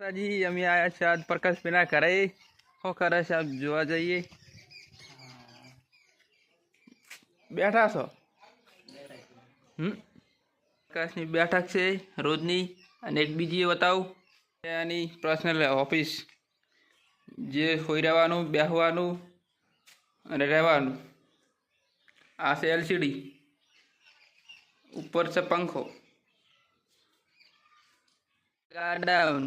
માતાજી અમે આયા છે આજ પ્રકાશ પેના ઘરે શું કરે છે આપ જોવા જઈએ બેઠા છો હમ પ્રકાશની બેઠક છે રોજની અને એક બીજી બતાવું એની પર્સનલ ઓફિસ જે હોઈ રહેવાનું બેહવાનું અને રહેવાનું આ છે એલસીડી ઉપર છે પંખો ગાર્ડન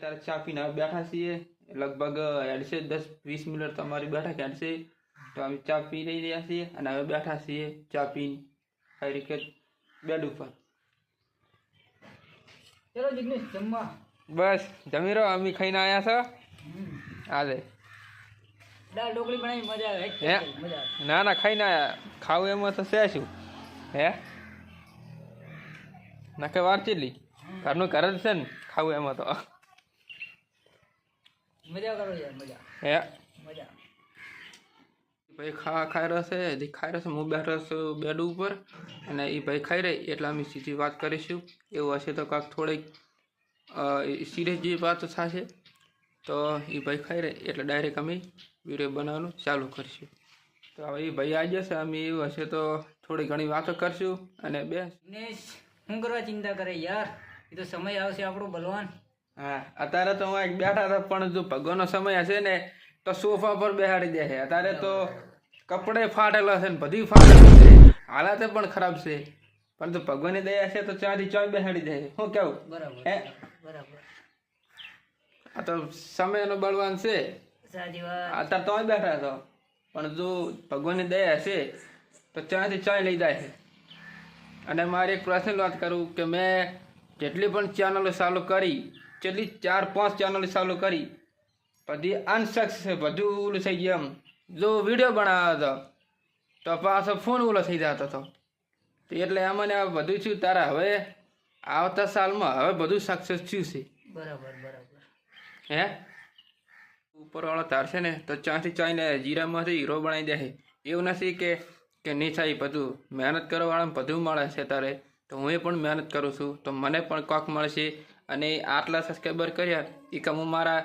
અત્યારે ચા પીને બેઠા છીએ. લગભગ હેડશે દસ વીસ મિનિટ તમારી બેઠા હેડશે તો અમે ચા પી લઈ રહ્યા છીએ અને હવે બેઠા છીએ ચા પીને. આવી રીતે બેડ ઉપર. ચલો જિગ્નેશ જમવા. બસ જમી રહો. અમે ખાઈને આવ્યા છો. હાલે. દાળ ઢોકળી બનાવી મજા આવે. હે? મજા ના ના ખાઈને આવ્યા ખાવું એમાં તો છે શું? હે? નાખે વાર ચેલી? ઘરનું ઘર જ છે ને ખાવું એમાં તો. મજા કરો યાર મજા. હે? મજા. ભાઈ ખા ખાઈ રહ્યો છે હજી ખાઈ રહ્યો છે હું બેઠો છું બેડ ઉપર. અને એ ભાઈ ખાઈ રહી એટલે અમે સીધી વાત કરીશું. એવું હશે તો કાંક થોડીક સિરિયસ જેવી વાત થશે. તો એ ભાઈ ખાઈ રહે એટલે ડાયરેક્ટ અમે વીડિયો બનાવવાનું ચાલુ કરીશું. તો હવે એ ભાઈ આવી જશે અમે એવું હશે તો થોડી ઘણી વાતો કરશું. અને બે શું કરવા ચિંતા કરે યાર? એ તો સમય આવશે આપણો બલવાન હા અત્યારે તો હું બેઠા હતા પણ જો ભગવાનનો સમય હશે ને તો સોફા પર બેસાડી દે છે. અત્યારે તો કપડે ફાટેલા છે ને બધી ફાટેલું છે. હાલત પણ ખરાબ છે. પણ પરંતુ ભગવાનની દયા છે તો ચાંદી ચોય બેસાડી દે હું કેવું? બરાબર હે? બરાબર. આ તો સમયનો બળવાન છે. અત્યારે તો બેઠા છો. પણ જો ભગવાનની દયા છે તો ચાંદી ચોય લઈ જાય છે. અને મારે એક પ્રશ્ન વાત કરું કે મેં જેટલી પણ ચેનલો ચાલુ કરી જેટલી ચાર પાંચ ચેનલ ચાલુ કરી. બધી અનસક્સ બધું ઓલું થઈ ગયું એમ. જો વીડિયો બનાવ્યો હતો તો પાછો ફોન ઓલો થઈ જતો હતો. તો એટલે અમને આ બધું થયું તારા હવે આવતા સાલમાં હવે બધું સક્સેસ થયું છે. બરાબર બરાબર. હે? ઉપરવાળો તાર છે ને તો ચાથી ચાઈને જીરામાંથી હીરો બનાવી દે એવું નથી કે કે નહીં થાય બધું. મહેનત કરવાવાળાને બધું મળે છે તારે. તો હું એ પણ મહેનત કરું છું. તો મને પણ કોક મળશે. અને આટલા સબસ્ક્રાઈબર કર્યા, એ કે હું મારા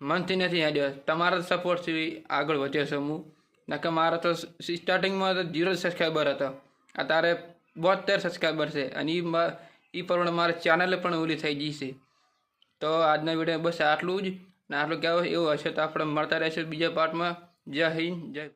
મનથી નથી હાડ્યો. તમારા સપોર્ટથી આગળ વધ્યો છું હું. નકે મારા તો સ્ટાર્ટિંગમાં તો જીરો સબસ્ક્રાઈબર હતો. અત્યારે બોતેર સબસ્ક્રાઈબર છે અને એ એ પ્રમાણે મારા ચેનલે પણ ઓલી થઈ ગઈ છે. તો આજના વીડિયો બસ આટલું જ. ને આટલું કહેવું એવું હશે તો આપણે મળતા રહેશે બીજા પાર્ટમાં જય હિન્દ, જય